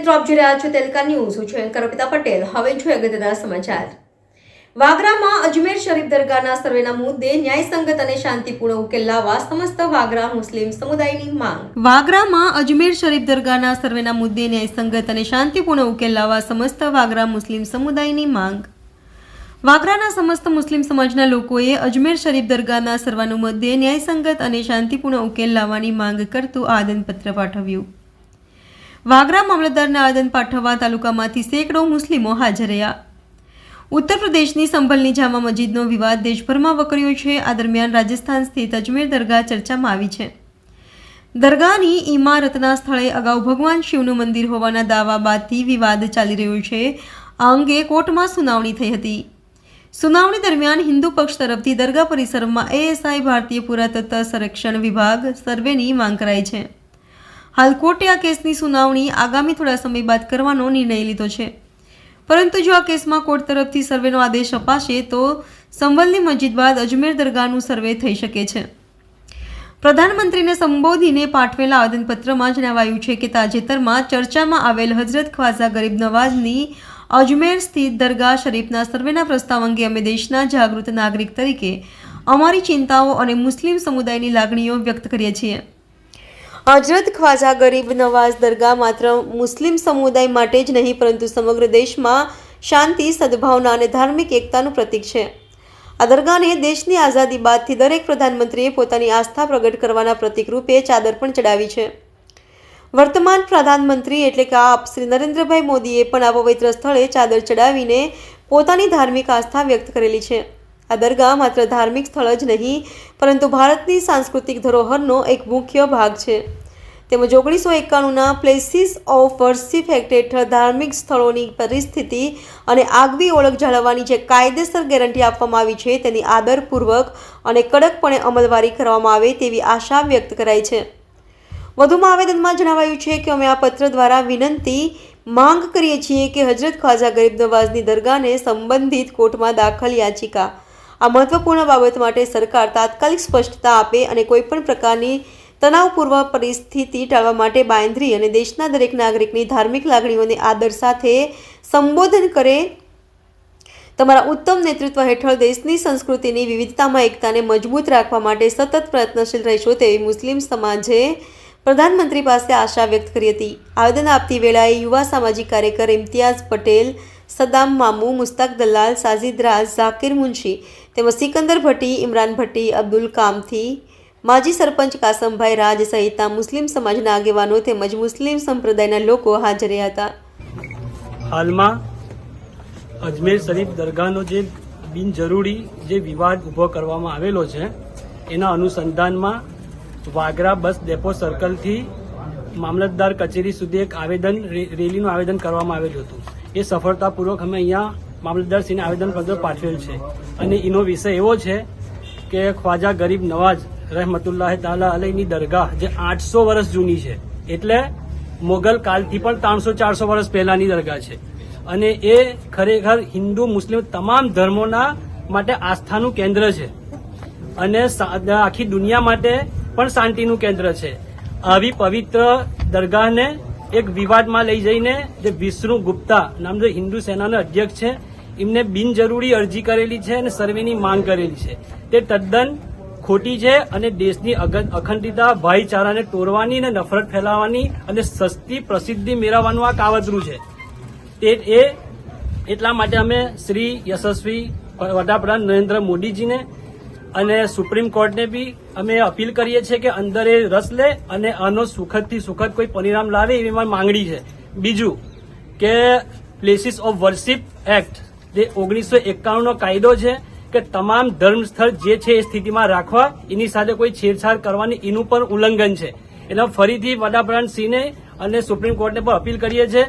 મિત્રો આપ જોઈ રહ્યા છો તેલકા ન્યૂઝ. હું છું એન્કર અર્પિતા પટેલ. હવે છું અગત્યના સમાચાર. વાગરામાં અજમેર શરીફ દરગાહના સર્વેના મુદ્દે ન્યાયસંગત અને શાંતિપૂર્ણ ઉકેલ લાવવા સમસ્ત વાગરા મુસ્લિમ સમુદાયની માંગ. વાગરામાં અજમેર શરીફ દરગાહના સર્વેના મુદ્દે ન્યાયસંગત અને શાંતિપૂર્ણ ઉકેલ લાવવા સમસ્ત વાગરા મુસ્લિમ સમુદાયની માંગ. વાગરાના સમસ્ત મુસ્લિમ સમાજના લોકોએ અજમેર શરીફ દરગાહના સર્વાનુમતે ન્યાયસંગત અને શાંતિપૂર્ણ ઉકેલ લાવવાની માંગ કરતું આદનપત્ર પાઠવ્યું. વાગરા મામલતદારના આવેદન પાઠવવા તાલુકામાંથી સેંકડો મુસ્લિમો હાજર રહ્યા. ઉત્તર પ્રદેશની સંભલની જામા મસ્જિદનો વિવાદ દેશભરમાં વકર્યો છે. આ દરમિયાન રાજસ્થાન સ્થિત અજમેર દરગાહ ચર્ચામાં આવી છે. દરગાહની ઇમારતના સ્થળે અગાઉ ભગવાન શિવનું મંદિર હોવાના દાવા બાદથી વિવાદ ચાલી રહ્યો છે. આ અંગે કોર્ટમાં સુનાવણી થઈ હતી. સુનાવણી દરમિયાન હિન્દુ પક્ષ તરફથી દરગાહ પરિસરમાં એએસઆઈ ભારતીય પુરાતત્વ સંરક્ષણ વિભાગ સર્વેની માંગ કરાઈ છે. હાલ કોર્ટે આ કેસની સુનાવણી આગામી થોડા સમય બાદ કરવાનો નિર્ણય લીધો છે. પરંતુ જો આ કેસમાં કોર્ટ તરફથી સર્વેનો આદેશ અપાશે, તો સંવલની મસ્જિદ બાદ અજમેર દરગાહનું સર્વે થઈ શકે છે. પ્રધાનમંત્રીને સંબોધીને પાઠવેલા આવેદનપત્રમાં જણાવાયું છે કે તાજેતરમાં ચર્ચામાં આવેલ હજરત ખ્વાઝા ગરીબ નવાઝની અજમેર સ્થિત દરગાહ શરીફના સર્વેના પ્રસ્તાવ અંગે અમે દેશના જાગૃત નાગરિક તરીકે અમારી ચિંતાઓ અને મુસ્લિમ સમુદાયની લાગણીઓ વ્યક્ત કરીએ છીએ. હજરત ખ્વાઝા ગરીબ નવાઝ દરગાહ માત્ર મુસ્લિમ સમુદાય માટે જ નહીં, પરંતુ સમગ્ર દેશમાં શાંતિ, સદભાવના અને ધાર્મિક એકતાનું પ્રતીક છે. આ દરગાહને દેશની આઝાદી બાદથી દરેક પ્રધાનમંત્રીએ પોતાની આસ્થા પ્રગટ કરવાના પ્રતીક રૂપે ચાદર પણ ચડાવી છે. વર્તમાન પ્રધાનમંત્રી એટલે કે આપ શ્રી નરેન્દ્રભાઈ મોદીએ પણ આ પવિત્ર સ્થળે ચાદર ચડાવીને પોતાની ધાર્મિક આસ્થા વ્યક્ત કરેલી છે. આ દરગાહ માત્ર ધાર્મિક સ્થળ જ નહીં, પરંતુ ભારતની સાંસ્કૃતિક ધરોહરનો એક મુખ્ય ભાગ છે. તેમજ ઓગણીસો એકાણુંના પ્લેસીસ ઓફ વર્શિપ એક્ટ હેઠળ ધાર્મિક સ્થળોની પરિસ્થિતિ અને આગવી ઓળખ જાળવવાની જે કાયદેસર ગેરંટી આપવામાં આવી છે તેની આદરપૂર્વક અને કડકપણે અમલવારી કરવામાં આવે તેવી આશા વ્યક્ત કરાઈ છે. વધુમાં આવેદનમાં જણાવાયું છે કે અમે આ પત્ર દ્વારા વિનંતી માંગ કરીએ છીએ કે હજરત ખ્વાજા ગરીબ નવાઝની દરગાહને સંબંધિત કોર્ટમાં દાખલ યાચિકા આ મહત્વપૂર્ણ બાબત માટે સરકાર તાત્કાલિક સ્પષ્ટતા આપે અને કોઈપણ પ્રકારની તણાવપૂર્વ પરિસ્થિતિ ટાળવા માટે બાંયધરી અને દેશના દરેક નાગરિકની ધાર્મિક લાગણીઓને આદર સાથે સંબોધન કરે. તમારા ઉત્તમ નેતૃત્વ હેઠળ દેશની સંસ્કૃતિની વિવિધતામાં એકતાને મજબૂત રાખવા માટે સતત પ્રયત્નશીલ રહેશો તેવી મુસ્લિમ સમાજે પ્રધાનમંત્રી પાસે આશા વ્યક્ત કરી હતી. આવેદન આપતી વેળાએ યુવા સામાજિક કાર્યકર ઇમ્તિયાઝ પટેલ સદામ મામુ, મુસ્તાક દલાલ સાજિદ રાજ, ઝાકિર મુનશી તેમજ સિકંદર ભટ્ટી, ઇમરાન ભટ્ટી, અબ્દુલ કામથી માજી સરપંચ કાસમભાઈ રાજ સહિતના મુસ્લિમ સમાજના આગેવાનો તેમજ મુસ્લિમ સંપ્રદાયના લોકો હાજર હતા. હાલમાં અજમેર શરીફ દરગાહનો જે બિનજરૂરી જે વિવાદ ઊભો કરવામાં આવેલો છે, એના અનુસંધાનમાં વાગરા બસ ડેપો સર્કલથી મામલતદાર કચેરી સુધી એક આવેદન રેલીનું આવેદન કરવામાં આવેલું હતું. એ સફળતાપૂર્વક અમે અહીંયા મામલતદારશ્રીને આવેદનપત્ર પાઠવેલ છે. અને એનો વિષય એવો છે કે ખ્વાજા ગરીબ નવાજ રહેમતુલ્લાહ તાલા અલહીની દરગાહ જે આઠસો વર્ષ જૂની છે. એટલે મોગલ કાલથી પણ ત્રણસો ચારસો વર્ષ પહેલાની દરગાહ છે. અને એ ખરેખર હિન્દુ મુસ્લિમ તમામ ધર્મોના માટે આસ્થાનું કેન્દ્ર છે. અને આખી દુનિયા માટે પણ શાંતિનું કેન્દ્ર છે. આવી પવિત્ર દરગાહને એક વિવાદમાં લઈ જઈને જે વિષ્ણુ ગુપ્તા નામ જે હિન્દુ સેનાના અધ્યક્ષ છે, એમને બિનજરૂરી અરજી કરેલી છે અને સર્વેની માંગ કરેલી છે. તે તદ્દન ખોટી છે અને દેશની અખંડિતતા, ભાઈચારાને તોડવાની અને નફરત ફેલાવવાની અને સસ્તી પ્રસિદ્ધિ મેળવવાનું આ કાવતરું છે. તે એ, એટલા માટે અમે શ્રી યશસ્વી વડાપ્રધાન નરેન્દ્ર મોદીજીને અને સુપ્રીમ કોર્ટને બી અમે અપીલ કરીએ છીએ કે અંદર એ રસ લે અને આનો સુખદથી સુખદ કોઈ પરિણામ લાવે એવી મારી માંગણી છે. બીજું કે પ્લેસીસ ઓફ વર્શિપ એક્ટ જે ઓગણીસો એકાણુંનો કાયદો છે કે તમામ ધર્મ સ્થળ જે છે એ સ્થિતિમાં રાખવા, એની સાથે કોઈ છેડછાડ કરવાની, એનું પણ ઉલ્લંઘન છે. એટલે ફરીથી વડાપ્રધાન સિંહને અને સુપ્રીમ કોર્ટને પણ અપીલ કરીએ છીએ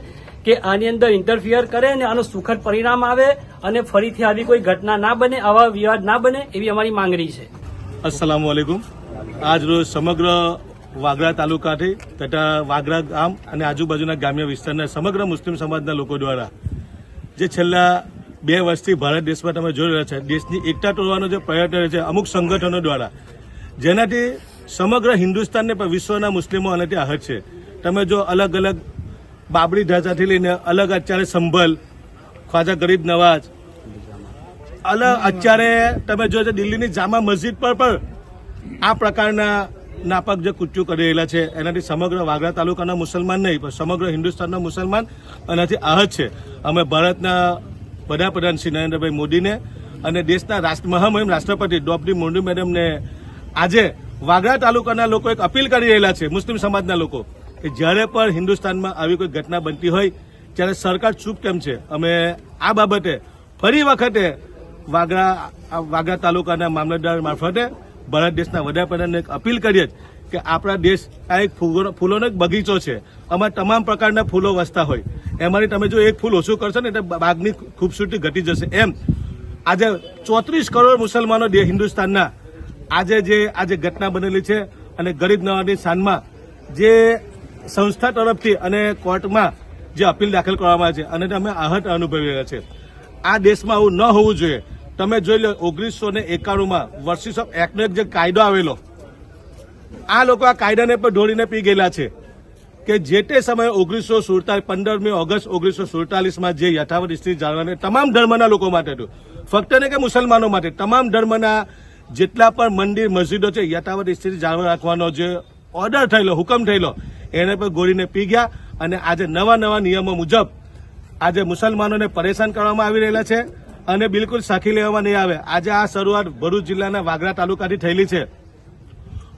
કે આની અંદર ઇન્ટરફિયર કરે અને આનું સુખદ પરિણામ આવે અને ફરીથી આવી કોઈ ઘટના ના બને, આવા વિવાદ ના બને એવી અમારી માંગણી છે. અસલામ વાલેકુમ આજ રોજ સમગ્ર વાગરા તાલુકાથી તથા વાગરા ગામ અને આજુબાજુના ગ્રામ્ય વિસ્તારના સમગ્ર મુસ્લિમ સમાજના લોકો દ્વારા જે છેલ્લા બે વર્ષથી ભારત દેશમાં તમે જોઈ રહ્યા છે, દેશની એકતા તોડવાનો જે પ્રયત્ન છે, અમુક સંગઠનો દ્વારા, જેનાથી સમગ્ર હિન્દુસ્તાનને પણ વિશ્વના મુસ્લિમો આનાથી આહત છે. તમે જો અલગ અલગ બાબરી ઢાંચાથી લઈને અલગ અત્યારે સંભલ, ખ્વાજા ગરીબ નવાજ. અલગ અત્યારે તમે જો દિલ્હીની જામા મસ્જિદ પર પણ આ પ્રકારના નાપાક જે કૃત્યુ કરી રહેલા છે, એનાથી સમગ્ર વાગરા તાલુકાના મુસલમાન નહીં, પણ સમગ્ર હિન્દુસ્તાનના મુસલમાન એનાથી આહત છે. અમે ભારતના વડાપ્રધાન શ્રી નરેન્દ્રભાઈ મોદીને અને દેશના રાષ્ટ્ર, મહામહિમ રાષ્ટ્રપતિ દ્રૌપદી મુર્મુ મેડમને આજે વાગરા તાલુકાના લોકો એક અપીલ કરી રહેલા છે, મુસ્લિમ સમાજના લોકો. કે જ્યારે પણ હિન્દુસ્તાનમાં આવી કોઈ ઘટના બનતી હોય, ત્યારે સરકાર ચૂપ કેમ છે? અમે આ બાબતે ફરી વખતે વાગરા, આ વાગરા તાલુકાના મામલતદાર મારફતે ભારત દેશના વડાપ્રધાનને એક અપીલ કરીએ કે આપણા દેશ આ એક ફૂલો- ફૂલોનો એક બગીચો છે. આમાં તમામ પ્રકારના ફૂલો વસતા હોય. એમાંથી તમે જો એક ફૂલ ઓછું કરશો ને એટલે બાગની ખૂબસૂરતી ઘટી જશે. એમ. આજે ચોત્રીસ કરોડ મુસલમાનો હિન્દુસ્તાનના આજે જે, આજે ઘટના બનેલી છે અને ગરીબ નવાજની શાનમાં જે સંસ્થા તરફથી અને કોર્ટમાં જે અપીલ દાખલ કરવામાં છે અને અમે આહત અનુભવી રહ્યા છે આ દેશમાં આવું ન હોવું જોઈએ. તમે જોઈ લો, ઓગણીસો ને એકાણુંમાં વર્સિસ ઓફ એક્ટનો એક જે કાયદો આવેલો, આ લોકો આ કાયદાને પણ ઢોળીને પી ગયેલા છે કે જે તે સમયે ઓગણીસો સુડતાલીસ પંદરમી ઓગસ્ટ ઓગણીસો સુડતાલીસમાં જે યથાવત સ્થિતિ જાળવવાની, તમામ ધર્મના લોકો માટે હતું. ફક્ત ને કે મુસલમાનો માટે, તમામ ધર્મના જેટલા પણ મંદિર, મસ્જિદો છે, યથાવત સ્થિતિ જાળવી રાખવાનો જે ઓર્ડર થયેલો, હુકમ થયેલો એને પણ ગોળીને પી ગયા અને આજે નવા નવા નિયમો મુજબ આજે મુસલમાનોને પરેશાન કરવામાં આવી રહેલા છે અને બિલકુલ સાખી લેવામાં નહીં આવે. આજે આ શરૂઆત ભરૂચ જિલ્લાના વાગરા તાલુકાથી થયેલી છે.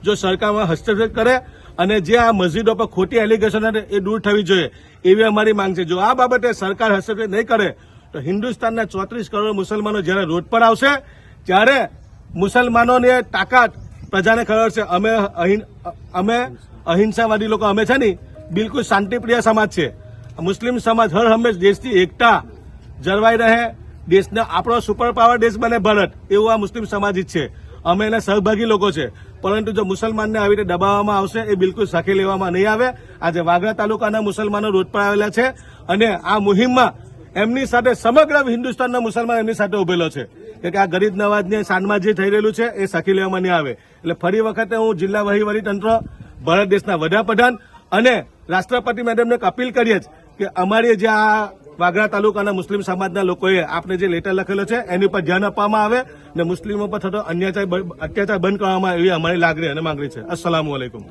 જો સરકારમાં હસ્તક્ષેપ કરે અને જે આ મસ્જિદો પર ખોટી એલિગેશન એ દૂર થવી જોઈએ, એવી અમારી માંગ છે. જો આ બાબતે સરકાર હસ્તક્ષેપ નહીં કરે, તો હિન્દુસ્તાનના ચોત્રીસ કરોડ મુસલમાનો જ્યારે રોડ પર આવશે, ત્યારે મુસલમાનોની તાકાત પ્રજાને ખબર છે. અમે અહીં, અમે અહિંસાવાદી લોકો અમે છે ને, બિલકુલ શાંતિપ્રિય સમાજ છે. મુસ્લિમ સમાજ હર હંમેશ દેશથી એકતા જળવાઈ રહે, દેશને આપણો સુપર પાવર દેશ બને ભારત, એવું આ મુસ્લિમ સમાજ છે. અમે એના સહભાગી લોકો છે. પરંતુ જો મુસલમાનને આવી રીતે દબાવવામાં આવશે, એ બિલકુલ સાખી લેવામાં નહીં આવે. આજે વાગરા તાલુકાના મુસલમાનો રોડ પર આવેલા છે અને આ મુહિમમાં એમની સાથે સમગ્ર હિન્દુસ્તાનના મુસલમાન એમની સાથે ઉભેલો છે. કે આ ગરીબ નવાજની સાંજમાં જે થઈ રહેલું છે, એ સાખી લેવામાં નહીં આવે. એટલે ફરી વખતે હું જિલ્લા વહીવટી તંત્ર ભારત દેશના વડાપ્રધાન અને રાષ્ટ્રપતિ મેડમને અપીલ કરીએ જ કે અમારી જે આ વાગરા તાલુકાના મુસ્લિમ સમાજના લોકોએ આપણે જે લેટર લખેલો છે, એની ઉપર ધ્યાન આપવામાં આવે અને મુસ્લિમો પર થતો અન્યાચાર અત્યાચાર બંધ કરવામાં આવે એવી અમારી લાગણી અને માંગણી છે. અસલામ વાલેકુમ